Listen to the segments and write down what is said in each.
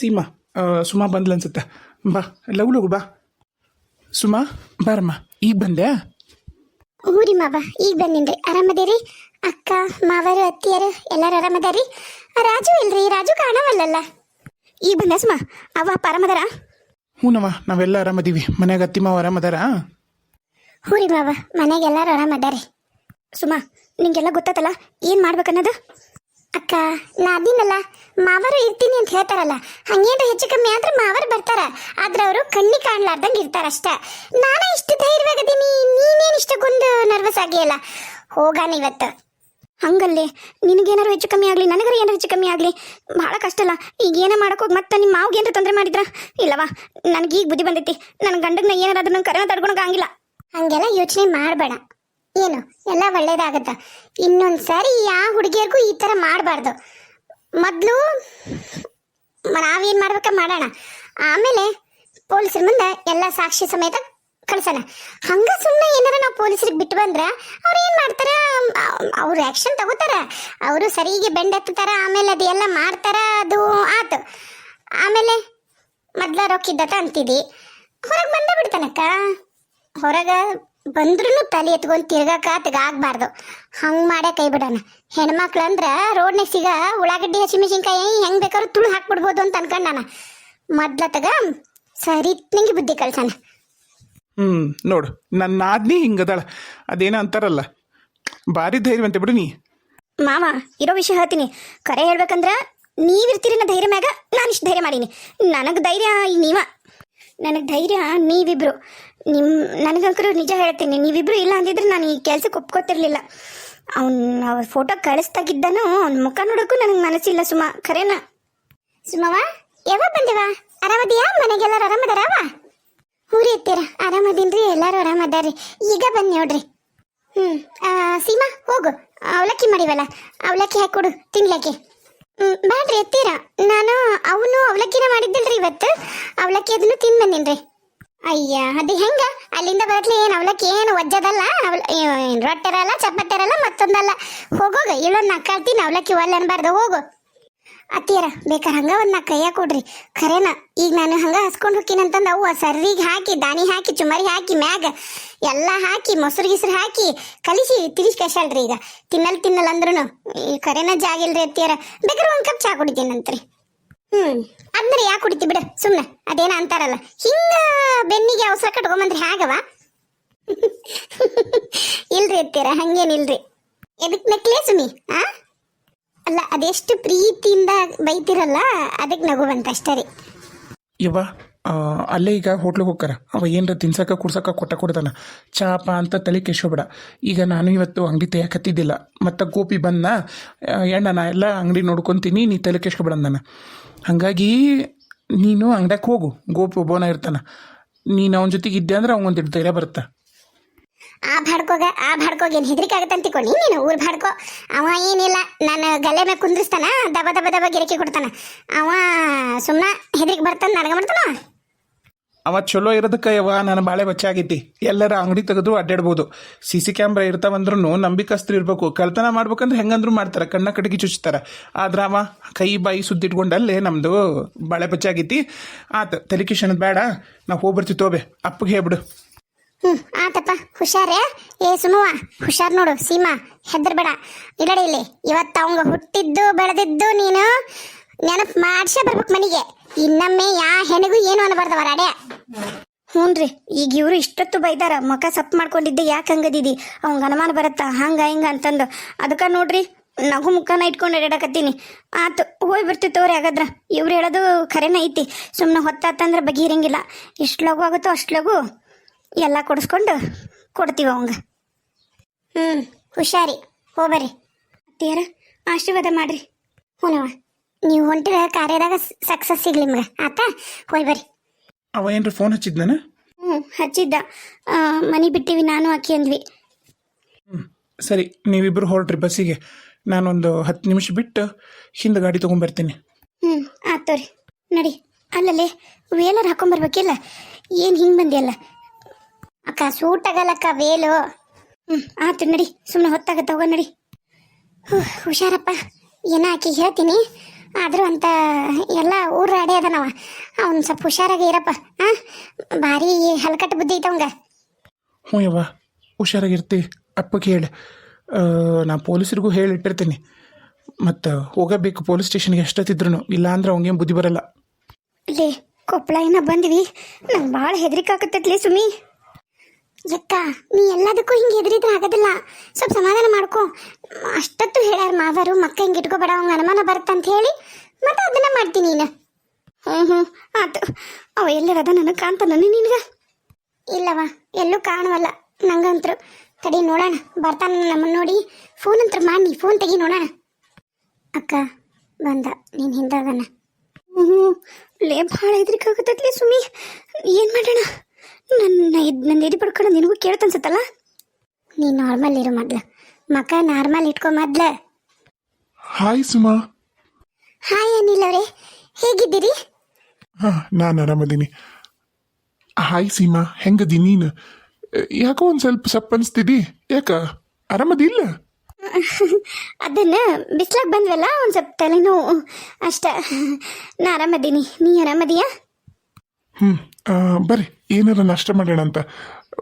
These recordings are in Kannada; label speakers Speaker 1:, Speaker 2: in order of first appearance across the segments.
Speaker 1: ಸೀಮಾ ಸುಮಾ ಬಂದ್ಲ ಅನ್ಸುತ್ತೆ. ಬಾ ಲವ್ ಲಗು ಬಾ. ಸುಮಾ ಬಾರಮ್ಮ ಈಗ ಬಂದೆ?
Speaker 2: ಊರಿ ಮಾವ ಈಗ ಬಂದಿನ್ರಿ. ಆರಾಮದೇರಿ? ಅಕ್ಕ ಮಾವರು ಅತ್ತಿಯರು ಎಲ್ಲಾರು ಆರಾಮದಾರಿ ರಾಜು ಇಲ್ರಿ ರಾಜು ಕಾಣವಲ್ಲಲ್ಲ. ಈಗ ಬಂದೆ ಸುಮ ಅವ ಅಪ್ಪ ಆರಾಮದಾರ?
Speaker 1: ಹ್ಞೂನವ್ವ ನಾವೆಲ್ಲ ಆರಾಮದೀವಿ. ಮನ್ಯಾಗ ಅತ್ತಿಮಾವ ಆರಾಮದಾರ?
Speaker 2: ಹೂರಿ ಮಾವ ಮನೆಗೆ ಎಲ್ಲಾರು ಆರಾಮದಾರಿ ಸುಮಾ ನಿಂಗೆಲ್ಲ ಗೊತ್ತಾತಲ್ಲ ಏನ್ ಮಾಡ್ಬೇಕನ್ನೋದು? ಅಕ್ಕ, ನಾ ಅದಿನಲ್ಲ. ಮಾವರು ಇರ್ತೀನಿ ಅಂತ ಹೇಳ್ತಾರಲ್ಲ. ಹಂಗೇನ್ರ ಹೆಚ್ಚು ಕಮ್ಮಿ ಆದ್ರೆ ಮಾವರು ಬರ್ತಾರ. ಆದ್ರೆ ಅವರು ಕಣ್ಣಿ ಕಾಣ್ಲಾರ್ದಂಗೆ ಇರ್ತಾರ ಅಷ್ಟ. ನಾನೇ ಇಷ್ಟು ಧೈರ್ಯವಾಗದೀನಿ. ನೀನೇನು ಇಷ್ಟಕ್ಕೊಂದು ನರ್ವಸ್ ಆಗಿಯಲ್ಲ. ಹೋಗಾನ ಇವತ್ತು. ಹಂಗಲ್ಲಿ ನಿನಗೇನಾರು ಹೆಚ್ಚು ಕಮ್ಮಿ ಆಗಲಿ, ನನಗರ ಏನಾರು ಹೆಚ್ಚು ಕಮ್ಮಿ ಆಗಲಿ. ಭಾಳ ಕಷ್ಟ ಅಲ್ಲ. ಈಗ ಏನ ಹೋಗಿ ಮತ್ತೆ ನಿಮ್ಮ ಮಾವ್ಗೆ ಏನಾರ ತೊಂದರೆ ಮಾಡಿದ್ರ? ಇಲ್ಲವಾ ನನಗೆ ಈಗ ಬುದ್ಧಿ ಬಂದೈತಿ. ನನ್ನ ಗಂಡಗನ್ನ ಏನಾರಾದ್ರೂ ನಂಗೆ ಕರೆನ ಕರೆನ ತಡ್ಕೊಳಕ್ಕಾಗಿಲ್ಲ ಹಂಗೆಲ್ಲ ಯೋಚನೆ ಮಾಡಬೇಡ. ಏನು? ಎಲ್ಲ ಒಳ್ಳೇದಾಗತ್ತ? ಇನ್ನೊಂದು ಸಾರಿ ಯಾವ ಹುಡುಗಿಯರ್ಗೂ ಈ ಥರ ಮಾಡಬಾರ್ದು. ಮೊದಲು ನಾವೇನು ಮಾಡ್ಬೇಕ ಮಾಡೋಣ? ಆಮೇಲೆ ಪೊಲೀಸರ ಮುಂದೆ ಎಲ್ಲ ಸಾಕ್ಷಿ ಸಮೇತ ಕಳ್ಸೋಣ. ಹಂಗ ಸುಮ್ಮನೆ ಏನಾರ ನಾವು ಪೊಲೀಸರಿಗೆ ಬಿಟ್ಟು ಬಂದ್ರೆ ಅವ್ರು ಏನು ಮಾಡ್ತಾರ? ಅವ್ರು ಆ್ಯಕ್ಷನ್ ತಗೋತಾರ. ಅವರು ಸರಿಗೆ ಬೆಂಡ್ ಹತ್ತಾರ ಆಮೇಲೆ ಅದು ಎಲ್ಲ ಮಾಡ್ತಾರ, ಅದು ಆತು. ಆಮೇಲೆ ಮೊದ್ಲ ರೊಕ್ಕಿದ್ದತ ಅಂತಿದ್ದಿ ಹೊರಗೆ ಬಂದೇ ಬಿಡ್ತಾನಕ್ಕ. ಹೊರಗೆ ಬಂದ್ರೂ ತಲೆ ಎತ್ಕೊಂಡು ತಿರ್ಗಾಕ ಆಗಬಾರ್ದು ಹಂಗೆ ಮಾಡೇ ಕೈ ಬಿಡೋಣ. ಹೆಣ್ಮಕ್ಳು ಅಂದ್ರೆ ರೋಡ್ನಾಗ ಸಿಗ ಉಳ್ಳಾಗಡ್ಡಿ ಹಸಿಮೆಣಸಿನ್ಕಾಯಿ ಹೆಂಗ್ ಬೇಕಾದ್ರೂ ತುಳು ಹಾಕ್ಬಿಡ್ಬೋದು ಅಂತ ಅನ್ಕೊಂಡಾನ ಮೊದ್ಲ ತಗ ನಿಂಗೆ ಬುದ್ಧಿ ಕಳ್ಸಣ.
Speaker 1: ಹ್ಮ್ ನೋಡು ನನ್ನ ನಾದ್ನಿ ಹಿಂಗದಳ. ಅದೇನೋ ಅಂತಾರಲ್ಲ. ಭಾರಿ ಧೈರ್ಯವಂತೆ ಬಿಡು ನೀ.
Speaker 2: ಮಾಮ ಇರೋ ವಿಷಯ ಹೇಳ್ತೀನಿ. ಕರೆ ಹೇಳ್ಬೇಕಂದ್ರ ನೀವಿರ್ತೀರಿ ನಾ ಧೈರ್ಯ ಮ್ಯಾಗ ನಾನು ಇಷ್ಟು ಧೈರ್ಯ ಮಾಡೀನಿ. ನನಗೆ ಧೈರ್ಯ ಈ ನೀವ. ನನಗೆ ಧೈರ್ಯ ನೀವಿಬ್ರು. ನಿಮ್ ನನಗಂಕರು ನಿಜ ಹೇಳ್ತೀನಿ. ನೀವಿಬ್ರು ಇಲ್ಲ ಅಂದಿದ್ರೆ ನಾನು ಈ ಕೆಲ್ಸಕ್ಕೆ ಒಪ್ಕೋತಿರ್ಲಿಲ್ಲ. ಅವ್ನ ಅವ್ರ ಫೋಟೋ ಕಳಿಸ್ದಾಗಿದ್ದಾನು ಅವ್ನ ಮುಖ ನೋಡೋಕ್ಕೂ ನನಗೆ ಮನಸ್ಸಿಲ್ಲ ಸುಮಾ. ಖರೇನ? ಸುಮವ ಯಾವಾಗ ಬಂದೆವ ಆರಾಮದಿಯಾ? ಮನೆಗೆಲ್ಲರೂ ಆರಾಮದಾರವ ಊರಿ ಎತ್ತೀರ? ಆರಾಮದಿನ್ರಿ ಎಲ್ಲರೂ ಆರಾಮದಾರಿ ಈಗ ಬನ್ನಿ ನೋಡ್ರಿ. ಆ, ಸೀಮಾ ಹೋಗು. ಅವಲಕ್ಕಿ ಮಾಡಿವಲ್ಲ ಅವಲಕ್ಕಿ ಹಾಕೊಡು ತಿನ್ಲಕ್ಕೆ. ಬ್ಯಾಡ್ರಿ ಎತ್ತೀರ? ನಾನು ಅವನು ಅವಲಕ್ಕಿನ ಮಾಡಿದ್ದಿಲ್ರಿ ಇವತ್ತು. ಅವಲಕ್ಕಿ ಅದನ್ನು ತಿನ್ ಬಂದಿನ್ರಿ. ಅಯ್ಯ ಅದು ಹೆಂಗ? ಅಲ್ಲಿಂದ ಬರತ್ಲಿ ಏನು ಅವಲಕ್ಕಿ ಏನು ಒಜ್ಜದಲ್ಲ? ರೊಟ್ಟಿರಲ್ಲ ಚಪಾತಿರಲ್ಲ ಮತ್ತೊಂದಲ್ಲ. ಹೋಗೋಗ ಇಲ್ಲೊಂದು ನಕ್ಕಾಳ್ತೀನಿ ಅವಲಕ್ಕಿ ಒಲ್ಲೆ ಅನ್ಬಾರ್ದು, ಹೋಗು. ಅತ್ತಿಯರ, ಬೇಕಾರೆ ಹಂಗ ಒಂದು ನಾ ಕೈಯ ಕೊಡ್ರಿ. ಖರೇನ, ಈಗ ನಾನು ಹಂಗ ಹಸ್ಕೊಂಡು ಹೋಗ್ತೀನಂತಂದು ಅವ್ವ ಸರ್ರಿಗೆ ಹಾಕಿ, ದಾನಿ ಹಾಕಿ ಚುಮರಿ ಹಾಕಿ, ಮ್ಯಾಗ ಎಲ್ಲ ಹಾಕಿ, ಮೊಸರು ಗಿಸ್ರು ಹಾಕಿ, ಕಲಿಸಿ ತಿರ್ಸಿ ಕಶಲ್ರಿ ಈಗ. ತಿನ್ನಲ್ ತಿನ್ನಲ್ ಅಂದ್ರೂ ಈ ಖರೇನ ಜಾಗಿಲ್ರಿ ಅತ್ತಿಯರ. ಬೇಕಾದ್ರೆ ಒಂದು ಕಪ್ ಚಾ ಕುಡಿತೀನಂತ್ರಿ. ಹ್ಮ್. ಅಂದ್ರೆ ಯಾಕೆ ಕುಡಿತಿ ಬಿಡ ಸುಮ್ಮನೆ ಅದೇನ ಅಂತಾರಲ್ಲ. ಹಿಂಗ ಬೆನ್ನಿಗೆ ಅವಸರ ಕಟ್ಕೊಂಬಂದ್ರೆ ಹೇಗವ ಇಲ್ರಿ ಅತ್ತೀರ ಹಂಗೇನಿಲ್ರಿ ಎದಕ್ ನೆಕ್ಲೆ ಸುಮಿ, ಆ? ಅಲ್ಲ, ಅದೆಷ್ಟು ಪ್ರೀತಿಯಿಂದ ಬೈತಿರಲ್ಲ ಅದಕ್ಕೆ ನಗು ಬಂತ ಅಷ್ಟೇ ರೀ.
Speaker 1: ಅಲ್ಲೇ ಈಗ ಹೋಟ್ಲಿಗೆ ಹೋಗ್ತಾರೆ ಅವ ಏನರ ತಿನ್ಸಕ, ಕುಡ್ಸಕ, ಕೊಟ್ಟ ಕೊಡ್ತಾನೆ. ಚಾಪ ಅಂತ ತಲೆ ಕೆಶೋಬೇಡ ಈಗ ನಾನು ಇವತ್ತು ಅಂಗಡಿ ತೆಗಿಯಕತ್ತಿದ್ದಿಲ್ಲ ಮತ್ತು ಗೋಪಿ ಬಂದ ಎಣ್ಣ ನಾ ಎಲ್ಲ ಅಂಗಡಿ ನೋಡ್ಕೊತೀನಿ, ನೀ ತಲೆ ಕೆಸ್ಕೊಬೇಡ ನಾನು ಹಾಗಾಗಿ ನೀನು ಅಂಗಡ್ಯಾಗ ಹೋಗು. ಗೋಪಿ ಒಬ್ಬನ ಇರ್ತಾನ. ನೀನು ಅವನ ಜೊತೆಗೆ ಇದ್ದೆ ಅಂದ್ರೆ ಅವ್ಗೊಂದು ಧೈರ್ಯ ಬರುತ್ತೆ.
Speaker 2: ಆ ಭಾಡ್ಕೋಗ ಆ ಭಾಡ್ಕೋಗ ಏನು ಹೆದರಿಕೆ ಆಗತ್ತೆ ಅಂತಿಕೊಂಡು ನೀನು ಊರ್ ಭಾಡ್ಕೋ. ಅವ ಏನಿಲ್ಲ ನಾನು ಗಲೆ ಮೇಲೆ ಕುಂದ್ರಿಸ್ತಾನ, ದಬ ದಬ ದಬ ಗಿರಕಿ ಕೊಡ್ತಾನ. ಅವ ಸುಮ್ಮನೆ ಹೆದರಿಕೆ ಬರ್ತಾನೆ ನನಗೆ ಮಾಡ್ತಾನ
Speaker 1: ಅವ ಚಲೋ ಇರೋದಕ್ಕೆ ಯವ ನನ್ನ ಬಾಳೆ ಬಚ್ಚಾಗೈತಿ. ಎಲ್ಲರ ಅಂಗಡಿ ತೆಗೆದು ಅಡ್ಡಾಡ್ಬೋದು. ಸಿ ಸಿ ಕ್ಯಾಮ್ರಾ ಇರ್ತಾವಂದ್ರೂ ನಂಬಿಕಸ್ತ್ರ ಇರಬೇಕು. ಕಳ್ತನ ಮಾಡ್ಬೇಕಂದ್ರೆ ಹೆಂಗಂದ್ರು ಮಾಡ್ತಾರೆ. ಕಣ್ಣ ಕಟಗಿ ಚುಚ್ತಾರೆ. ಆದ್ರೆ ಅವ ಕೈ ಬಾಯಿ ಸುದ್ದಿಟ್ಕೊಂಡಲ್ಲೇ ನಮ್ಮದು ಬಾಳೆ ಬಚ್ಚ ಆಗೈತಿ ಆತ, ತಲೆ ಕಿಶನದ್ ಬೇಡ. ನಾವು ಹೋಗಿ ಬರ್ತೀವಿ ತೋಬೆ. ಅಪ್ಪಗೆ ಹೇಳ್ಬಿಡು.
Speaker 2: ಹ್ಞೂ ಆತಪ್ಪ. ಹುಷಾರ. ಏ ಸುಮುವ ಹುಷಾರ್ ನೋಡು. ಸೀಮಾ, ಹೆದರ್ಬೇಡ. ಇಲ್ಲಡಿ ಇಲ್ಲಿ. ಇವತ್ತು ಅವಂಗ ಹುಟ್ಟಿದ್ದು, ಬೆಳೆದಿದ್ದು ನೀನು. ನೆನಪು ಮಾಡ್ಸ ಬರ್ಬೇಕು ಮನೆಗೆ. ಇನ್ನೊಮ್ಮೆ ಯಾ ಹೆಣಗೂ ಏನು ಅನ್ಬಾರ್ದವ ರಾಡೆ ಹ್ಞೂನ್ರಿ ಈಗ ಇವರು ಇಷ್ಟೊತ್ತು ಬೈದಾರ ಮುಖ ಸಪ್ ಮಾಡ್ಕೊಂಡಿದ್ದೆ ಯಾಕೆ ಹಂಗದಿದಿ? ಅವಂಗ ಅನುಮಾನ ಬರತ್ತಾ? ಹಂಗ ಹಿಂಗ ಅಂತಂದು. ಅದಕ್ಕೆ ನೋಡ್ರಿ ನಗು ಮುಖನ ಇಟ್ಕೊಂಡು ಅಡ್ಯಾಡಕತ್ತೀನಿ ಆತು ಹೋಗಿ ಬರ್ತೀವಿ ತೋರಿ ಹಾಗಾದ್ರ. ಇವ್ರು ಹೇಳೋದು ಖರೇನ ಐತಿ. ಸುಮ್ಮನೆ ಹೊತ್ತಾತಂದ್ರೆ ಬಗೆಹರಂಗಿಲ್ಲ. ಎಷ್ಟು ಲಘು ಆಗುತ್ತೋ ಅಷ್ಟು ಲಘು ಎಲ್ಲ ಕೊಡಿಸ್ಕೊಂಡು ಕೊಡ್ತೀವಿ ಅವಂಗ. ಹ್ಞೂ ಹುಷಾರಿ. ಹೋಗ್ಬರ್ರಿ ಅತ್ತಿಯರ ಆಶೀರ್ವಾದ ಮಾಡ್ರಿ. ಹ್ಞೂನವ ನೀವು ಹೊಂಟಿರ ಕಾರ್ಯದಾಗ ಸಕ್ಸಸ್ ಸಿಗ್ಲಿ ನಿಮ್ಗೆ ಆತ? ಹೋಯ್ ಬರ್ರಿ.
Speaker 1: ಅವ ಏನ್ರಿ ಫೋನ್ ಹಚ್ಚಿದ್ನ
Speaker 2: ಹ್ಞೂ ಹಚ್ಚಿದ್ದ. ಆ, ಮನೆ ಬಿಟ್ಟಿವಿ ನಾನು ಆಕಿ ಅಂದ್ವಿ.
Speaker 1: ಸರಿ ನೀವಿಬ್ಬರು ಹೊರಟ್ರಿ ಬಸ್ಸಿಗೆ. ನಾನೊಂದು ಹತ್ತು ನಿಮಿಷ ಬಿಟ್ಟು ಹಿಂದೆ ಗಾಡಿ ತೊಗೊಂಬರ್ತೀನಿ
Speaker 2: ಹ್ಞೂ ಆತೋರಿ ನಡಿ. ಅಲ್ಲಲ್ಲೇ ವೇಲರ್ ಹಾಕೊಂಬರ್ಬೇಕಿಲ್ಲ ಏನು ಹಿಂಗೆ ಬಂದಿಯಲ್ಲ ಅಕ್ಕ ಸೂಟ್ ಆಗಲ್ಲಕ್ಕ ವೇಲು. ಹ್ಞೂ ಆತು ನಡಿ. ಸುಮ್ಮನೆ ಹೊತ್ತಾಗತ್ತ ಹೋಗೋ ನಡಿ. ಹ್ಞೂ ಹುಷಾರಪ್ಪ. ಏನ ಹಾಕಿ ಹೇಳ್ತೀನಿ? ಆದರೂ ಅಂತ ಎಲ್ಲ ಊರ ರೆಡಿ ಅದನವ. ಅವ್ನು ಸ್ವಲ್ಪ ಹುಷಾರಾಗಿ ಇರಪ್ಪ. ಹಾಂ ಭಾರಿ ಹಲ್ಕಟ್ಟು ಬುದ್ಧಿ ಐತವಂಗ
Speaker 3: ಹ್ಞೂ ಯವ್ವ ಹುಷಾರಾಗಿರ್ತಿ ಅಪ್ಪಗೆ ಹೇಳಿ. ನಾ ಪೊಲೀಸರಿಗೂ ಹೇಳಿಟ್ಟಿರ್ತೀನಿ ಮತ್ತು ಹೋಗಬೇಕು ಪೊಲೀಸ್ ಸ್ಟೇಷನ್ಗೆ ಎಷ್ಟೊತ್ತಿದ್ರು ಇಲ್ಲ ಅಂದ್ರೆ ಅವಂಗೇನು ಬುದ್ಧಿ ಬರಲ್ಲ.
Speaker 2: ಲೇ ಕೊಪ್ಪಳ ಏನ ಬಂದ್ವಿ. ನಂಗೆ ಭಾಳ ಹೆದರಿಕೆ ಸುಮಿ. ಯಕ್ಕ, ನೀ ಎಲ್ಲದಕ್ಕೂ ಹಿಂಗೆ ಹೆದರಿದ್ರೆ ಆಗೋದಿಲ್ಲ. ಸ್ವಲ್ಪ ಸಮಾಧಾನ ಮಾಡ್ಕೊ. ಅಷ್ಟೊತ್ತು ಹೇಳ್ಯಾರ ಮಾವರು, ಮಕ್ಕ ಹಿಂಗೆ ಇಟ್ಕೋಬೇಡ, ಅವಂಗ ಅನುಮಾನ ಬರುತ್ತಂತ ಹೇಳಿ ಮತ್ತೆ ಅದನ್ನ ಮಾಡ್ತೀನಿ ನೀನು. ಹ್ಞೂ ಹ್ಞೂ ಆತು. ಅವ ಎಲ್ಲರದ ನನಗೆ ಕಾಣ್ತಾನ ನಿನಗೆ? ಇಲ್ಲವ ಎಲ್ಲೂ ಕಾಣವಲ್ಲ. ನಂಗಂತ್ರು, ತಡಿ ನೋಡೋಣ. ಬರ್ತಾನ ನಮ್ಮನ್ನ ನೋಡಿ. ಫೋನ್ ಅಂತ ಮಾಡಿ, ಫೋನ್ ತೆಗಿ ನೋಡೋಣ. ಅಕ್ಕ, ಬಂದ. ನೀನು ಹಿಂದಾಗನ ಹ್ಞೂ ಲೇ, ಭಾಳ ಹೆದರಿಕೆ ಸುಮಿ. ಏನು ಮಾಡೋಣ? ನನ್ನ ನನ್ನ ಎದೆ ಪಡ್ಕೊಂಡು ನಿನಗೂ ಕೇಳ್ತನ್ಸತ್ತಲ್ಲ ನೀನು ನಾರ್ಮಲ್ ಇರು ಮೊದ್ಲು. ಮಕ ನಾರ್ಮಲ್ ಇಟ್ಕೊ ಮೊದ್ಲು.
Speaker 3: ಹಾಯ್ ಸುಮಾ.
Speaker 2: ಹಾಯ್ ಅನಿಲ್ ಅವರೇ. ಹೇಗಿದ್ದೀರಿ?
Speaker 3: ಹಾಂ ನಾನು ಆರಾಮದೀನಿ. ಹಾಯ್ ಸೀಮಾ. ಹೆಂಗದಿ ನೀನು? ಯಾಕೋ ಒಂದು ಸ್ವಲ್ಪ ಸಪ್ ಅನಿಸ್ತಿದಿ? ಯಾಕ ಆರಾಮದಿಲ್ಲ?
Speaker 2: ಅದನ್ನ ಬಿಸ್ಲಾಗ ಬಂದ್ವಲ್ಲ ಒಂದು ಸ್ವಲ್ಪ ತಲೆನೋವು. ಅಷ್ಟ. ನಾ ಆರಾಮದೀನಿ. ನೀ ಆರಾಮದೀಯಾ?
Speaker 3: ಹ್ಞೂ ಬರ್ರಿ ಏನಾರ ನಾಷ್ಟ ಮಾಡೋಣ ಅಂತ.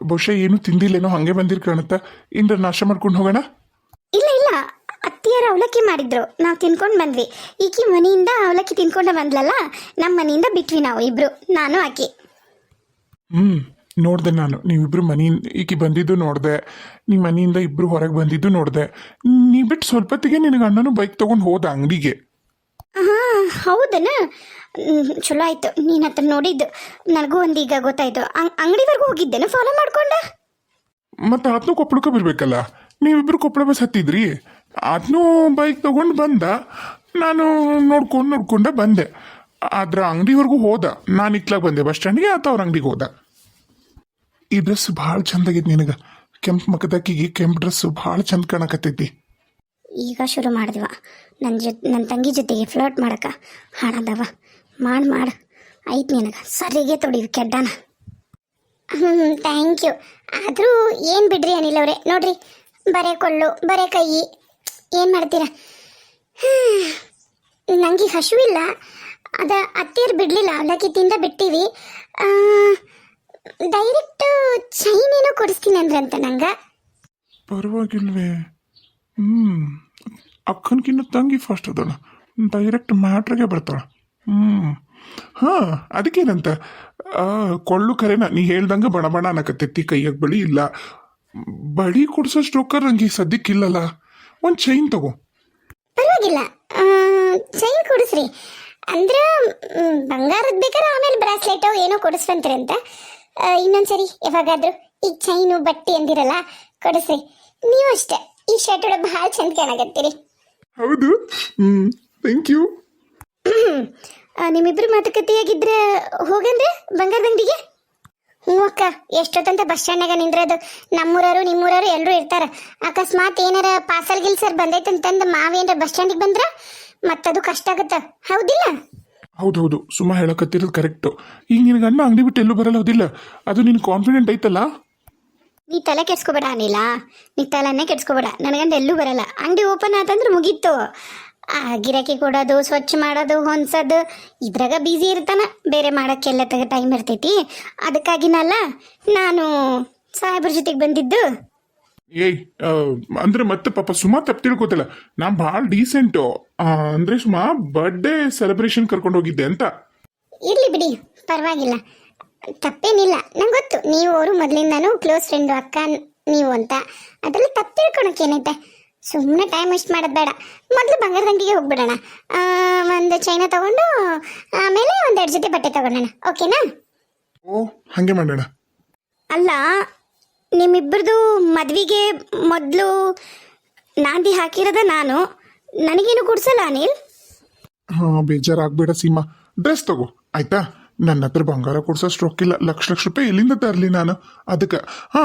Speaker 3: ಬಹುಶಃ ಏನು ತಿಂದಿಲ್ಲೇನೋ ಹಾಗೆ ಬಂದಿರ್ ಕಾಣುತ್ತಾ. ಏನಾರ ನಾಷ್ಟ ಮಾಡ್ಕೊಂಡು ಹೋಗೋಣ?
Speaker 2: ಇಲ್ಲ ಇಲ್ಲ. ಅತ್ತಿಯರ ಅವಲಕ್ಕಿ ಮಾಡಿದ್ರು. ನಾವು ತಿನ್ಕೊಂಡು ಬಂದ್ವಿ. ಈಕಿ ಮನೆಯಿಂದ ಅವಲಕ್ಕಿ ತಿನ್ಕೊಂಡು ಬಂದ್ಲಲ್ಲ ನಮ್ಮ ಮನೆಯಿಂದ ಬಿಟ್ವಿ ನಾವು ಇಬ್ರು ನಾನು ಆಕಿ.
Speaker 3: ಹ್ಞೂ ನೋಡಿದೆ ನಾನು. ನೀವಿಬ್ರು ಮನೆಯಿಂದ ಈಕಿ ಬಂದಿದ್ದು ನೋಡಿದೆ. ನಿಮ್ಮ ಮನೆಯಿಂದ ಇಬ್ರು ಹೊರಗೆ ಬಂದಿದ್ದು ನೋಡಿದೆ. ನೀ ಬಿಟ್ಟು ಸ್ವಲ್ಪತ್ತಿಗೆ ನಿನಗೆ ಅಣ್ಣನು ಬೈಕ್ ತಗೊಂಡು ಹೋದ ಅಂಗಡಿಗೆ.
Speaker 2: ಹಾ ಹೌದನ? ಹ್ಮ್, ಚಲೋ ಆಯ್ತು. ನೀನು ಹತ್ರ ನೋಡಿದ್ದು ನನಗೂ ಒಂದೀಗ ಗೊತ್ತಾಯ್ತು. ಅಂ- ಅಂಗಡಿವರೆಗೂ ಹೋಗಿದ್ದೇನೆ? ಫಾಲೋ ಮಾಡ್ಕೊಂಡೆ?
Speaker 3: ಮತ್ತೆ ಆತ್ನೂ ಕೊಪ್ಪಳಕ್ಕೆ ಬರ್ಬೇಕಲ್ಲ? ನೀವಿಬ್ರು ಕೊಪ್ಪಳ ಬಸ್ ಹತ್ತಿದ್ರಿ? ಆತ್ನೂ ಬೈಕ್ ತಗೊಂಡು ಬಂದ. ನಾನು ನೋಡ್ಕೊಂಡು ನೋಡ್ಕೊಂಡ ಬಂದೆ. ಆದ್ರೆ ಅಂಗಡಿವರೆಗೂ ಹೋದ. ನಾನು ಇತ್ಲಾಗ ಬಂದೆ ಬಸ್ ಸ್ಟ್ಯಾಂಡ್ಗೆ ಆತ ಅವ್ರ ಅಂಗಡಿಗೆ ಹೋದ. ಈ ಡ್ರೆಸ್ ಭಾಳ ಚಂದಾಗಿತ್ತು ನಿನಗೆ. ಕೆಂಪು ಮಕದಕ್ಕಿಗೆ ಕೆಂಪು ಡ್ರೆಸ್ ಭಾಳ ಚಂದ ಕಾಣಕತ್ತೈತಿ.
Speaker 2: ಈಗ ಶುರು ಮಾಡಿದ್ವ. ನನ್ನ ಜೊತೆ ನನ್ನ ತಂಗಿ ಜೊತೆಗೆ ಫ್ಲರ್ಟ್ ಮಾಡಕ ಹಾಡದವ ಮಾಡು ಮಾಡು. ಆಯ್ತು ನಿನಗೆ. ಸರಿಗೆ ತೊಡಿವಿ ಕೆಡ್ಡನ. ಹ್ಞೂ ಥ್ಯಾಂಕ್ ಯು ಆದರೂ ಏನು ಬಿಡ್ರಿ ಅನಿಲ್ ಅವರೇ? ನೋಡ್ರಿ, ಬರೇ ಕೊಳ್ಳು ಬರೇ ಕೈ ಏನು ಮಾಡ್ತೀರಾ? ನನಗೆ ಹಸುವಿಲ್ಲ. ಅದ ಅತ್ತಿಯರು ಬಿಡಲಿಲ್ಲ. ಅವಲಕ್ಕಿ ತಿಂದ ಬಿಟ್ಟಿವಿ. ಡೈರೆಕ್ಟ್ ಚೈನ್ ಏನೋ ಕೊಡಿಸ್ತೀನಿ ಅಂದ್ರಂತ ನಂಗೆ.
Speaker 3: ಪರವಾಗಿಲ್ವೇ? ಹ್ಞೂ ಅಕ್ಕನ್ಕಿನ್ನ ತಂಗಿ ಫಸ್ಟ್ ಅದಳ. ಡೈರೆಕ್ಟ್ ಮ್ಯಾಟ್ರಿಗೆ ಬರ್ತಾಳ. ಹ್ಞೂ ಹಾಂ ಅದಕ್ಕೇನಂತ? ಆ, ಕೊಳ್ಳು ಕರೆನ ನೀ ಹೇಳ್ದಂಗೆ ಬಣ ಬಣ ಅನ್ನಕತ್ತೈತಿ ಕೈಯಾಗ ಬಳಿ ಇಲ್ಲ. ಬಳಿ ಕೊಡ್ಸೋಷ್ಟು ರೊಕ್ಕ ನಂಗೆ ಸದ್ಯಕ್ಕಿಲ್ಲಲ್ಲ ಒಂದು ಚೈನ್ ತಗೋ.
Speaker 2: ಪರವಾಗಿಲ್ಲ. ಚೈನ್ ಕೊಡಿಸ್ರಿ. ಅಂದ್ರೆ ಮ್, ಬಂಗಾರದ ಬೇಕಾದ್ರೆ ಆಮೇಲೆ ಬ್ರಾಸ್ಲೆಟ್ ಏನೋ ಕೊಡಿಸ್ವಂತೀರಿ ಅಂತ. ಆ, ಇನ್ನೊಂದ್ಸರಿ ಯಾವಾಗಾದ್ರೂ ಈ ಚೈನು ಬಟ್ಟೆ ಅಂದಿರಲ್ಲ ಕೊಡಿಸ್ರಿ. ನೀವು ಅಷ್ಟೇ. ಈ ಶರ್ಟ್ ಒಳಗೆ ಭಾಳ ಚಂದ ಕಾಣಕತ್ತೀರಿ.
Speaker 3: ಹೌದು. ಹ್ಞೂ ಥ್ಯಾಂಕ್ ಯು
Speaker 2: ನಿಮ್ಮಿಬ್ರು ಮಾತುಕತೆಯಾಗಿದ್ರೆ ಹೋಗಂದ್ರೆ ಬಂಗಾರದ ಅಂಗಡಿಗೆ ಹ್ಞೂ ಅಕ್ಕ ಎಷ್ಟೊತ್ತಂತ ಬಸ್ ಸ್ಟ್ಯಾಂಡ್ನಾಗ ನಿಂದ್ರದು. ನಮ್ಮೂರವರು ನಿಮ್ಮೂರವರು ಎಲ್ಲರೂ ಇರ್ತಾರೆ. ಅಕಸ್ಮಾತ್ ಏನಾರ ಪಾರ್ಸಲ್ ಗಿಲ್ ಗಿಲ್ಸರ್ ಬಂದೈತಂತಂದು ಮಾವೇನ್ರ ಬಸ್ ಸ್ಟ್ಯಾಂಡಿಗೆ ಬಂದ್ರ ಮತ್ತದು ಕಷ್ಟ ಆಗುತ್ತೆ? ಹೌದಿಲ್ಲ?
Speaker 3: ಹೌದೌದು ಸುಮ್ಮ ಹೇಳಕತ್ತಿರೋದು ಕರೆಕ್ಟ್ ಈಗ ನಿನಗೆ ಅಣ್ಣ ಅಂಗಡಿ ಬಿಟ್ಟು ಎಲ್ಲೂ ಬರಲ್ಲ ಹೌದಿಲ್ಲ? ಅದು ನಿನ್ ಕಾನ್ಫಿಡೆಂಟ್ ಐತಲ್ಲ?
Speaker 2: ನೀ ತಲೆ ಕೆಡ್ಸ್ಕೊಬೇಡ ಅನಿಲ್ಲ ನೀ ತಲೆನೇ ಕೆಡ್ಸ್ಕೊಬೇಡ. ನನಗಂದು ಎಲ್ಲೂ ಬರಲ್ಲ. ಅಂಗಡಿ ಓಪನ್ ಆತಂದ್ರೆ ಮುಗೀತು. ಆ ಗಿರಾಕಿ ಕೊಡೋದು ಸ್ವಚ್ಛ ಮಾಡೋದು ಹೊಂದ್ಸೋದು ಇದ್ರಾಗ ಬ್ಯುಸಿ ಇರ್ತಾನ. ಬೇರೆ ಮಾಡೋಕ್ಕೆಲ್ಲ ತಗ ಟೈಮ್ ಇರ್ತೈತಿ. ಅದಕ್ಕಾಗಿನಲ್ಲ ನಾನು ಸಾಹೇಬ್ರ ಜೊತೆಗೆ ಬಂದಿದ್ದು.
Speaker 3: ಏಯ್ ಅಂದ್ರೆ ಮತ್ತೆ ಪಾಪ ಸುಮಾ ತಪ್ಪು ತಿಳ್ಕೊತಿಲ್ಲ. ನಾ ಭಾಳ ಡೀಸೆಂಟ್ ಅಂದ್ರೆ ಸುಮಾ ಬರ್ಡೇ ಸೆಲೆಬ್ರೇಷನ್ ಕರ್ಕೊಂಡು ಹೋಗಿದ್ದೆ ಅಂತ.
Speaker 2: ಇರ್ಲಿ ಬಿಡಿ ಪರವಾಗಿಲ್ಲ. ತಪ್ಪೇನಿಲ್ಲ. ನಂಗೆ ಗೊತ್ತು ನೀವು ಅವರು ಮೊದಲಿಂದಾನು ಕ್ಲೋಸ್ ಫ್ರೆಂಡ್ ಅಕ್ಕ ನೀವು ಅಂತ. ಅದರಲ್ಲಿ ತಪ್ಪು ತಿಳ್ಕೊಳಕ್ಕೆ ಏನೈತೆ? ಸುಮ್ಮನೆ ಟೈಮ್ ವೇಸ್ಟ್ ಮಾಡೋದು ಬೇಡ. ಮೊದಲು ಬಂಗಾರದ ಅಂಗಡಿಗೆ ಹೋಗ್ಬಿಡೋಣ. ಒಂದು ಚೈನ ತಗೊಂಡು ಆಮೇಲೆ ಒಂದೆರಡು ಜೊತೆ ಬಟ್ಟೆ ತಗೊಂಡೋಣ ಓಕೆನಾ
Speaker 3: ಓ ಹಾಗೆ ಮಾಡೋಣ.
Speaker 2: ಅಲ್ಲ ನಿಮ್ಮಿಬ್ಬರದು ಮದ್ವೆಗೆ ಮೊದಲು ನಾಂದಿ ಹಾಕಿರೋದ ನಾನು. ನನಗೇನು ಕೊಡ್ಸಲ್ಲ ಅನಿಲ್?
Speaker 3: ಹಾ ಬೇಜಾರಾಗ್ಬೇಡ ಸೀಮಾ. ಡ್ರೆಸ್ ತಗೋ ಆಯ್ತಾ? ನನ್ನ ಹತ್ರ ಬಂಗಾರ ಕೊಡ್ಸೋಷ್ಟು ರೊಕ್ಕಿಲ್ಲ ಲಕ್ಷ ಲಕ್ಷ ರೂಪಾಯಿ ಎಲ್ಲಿಂದ ತರಲಿ ನಾನು. ಅದಕ್ಕೆ ಹಾ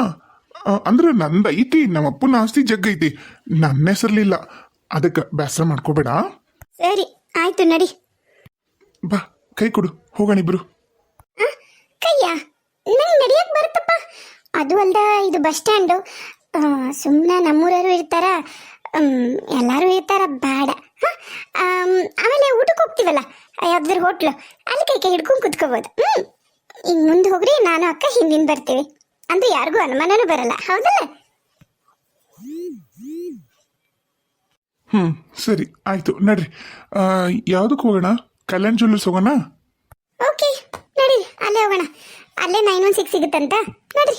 Speaker 3: ಅಂದ್ರೆ ನಂದು ಐತಿ ನಮ್ಮ ಅಪ್ಪನ ಆಸ್ತಿ ಜಗ್ ಐತಿ. ನನ್ನ ಹೆಸರ್ಲಿಲ್ಲ ಅದಕ್ಕೆ ಬೇಸರ ಮಾಡ್ಕೋಬೇಡ.
Speaker 2: ಸರಿ ಆಯ್ತು ನಡಿ.
Speaker 3: ಬಾ ಕೈ ಕೊಡು. ಹೋಗೋಣ ಇಬ್ರು.
Speaker 2: ಆ, ಕಯ್ಯ ನಂಗೆ ನಡಿಯಕ್ ಬರುತ್ತಪ್ಪ. ಅದು ಅಲ್ದ ಇದು ಬಸ್ ಸ್ಟ್ಯಾಂಡು. ಸುಮ್ಮನೆ ನಮ್ಮೂರರು ಇರ್ತಾರ. ಎಲ್ಲರೂ ಇರ್ತಾರ. ಬೇಡ? ಆಮೇಲೆ ಊಟಕ್ಕೆ ಹೋಗ್ತೀವಲ್ಲ? ಯಾವ್ದಾದ್ರು ಹೋಟ್ಲು. ಅಲ್ಲಿ ಕೈ ಕೈ ಹಿಡ್ಕೊಂಡು ಕುತ್ಕೋಬೋದು. ಹ್ಞೂ ಈಗ ಮುಂದೆ ಹೋಗ್ರಿ ನಾನು ಅಕ್ಕ ಹಿಂದಿನ ಬರ್ತೀವಿ. ಅಂದ್ರೆ ಯಾರಿಗೂ ಅನುಮಾನನೂ ಬರಲ್ಲ. ಹೌದಲ್ಲ?
Speaker 3: ಹ್ಮ್ ಸರಿ ಆಯಿತು. ನಡ್ರಿ. ಯಾವ್ದಕ್ಕೆ ಹೋಗೋಣ? ಕಲ್ಯಾಣ್ ಜ್ಯುವೆಲ್ಲರ್ಸ್ ಹೋಗೋಣ?
Speaker 2: ಓಕೆ ನಡಿ ಅಲ್ಲೇ ಹೋಗೋಣ. ಅಲ್ಲೇ ನೈನ್ ಒನ್ ಸಿಕ್ಸ್ ಸಿಗುತ್ತಂತ. ನಡ್ರಿ.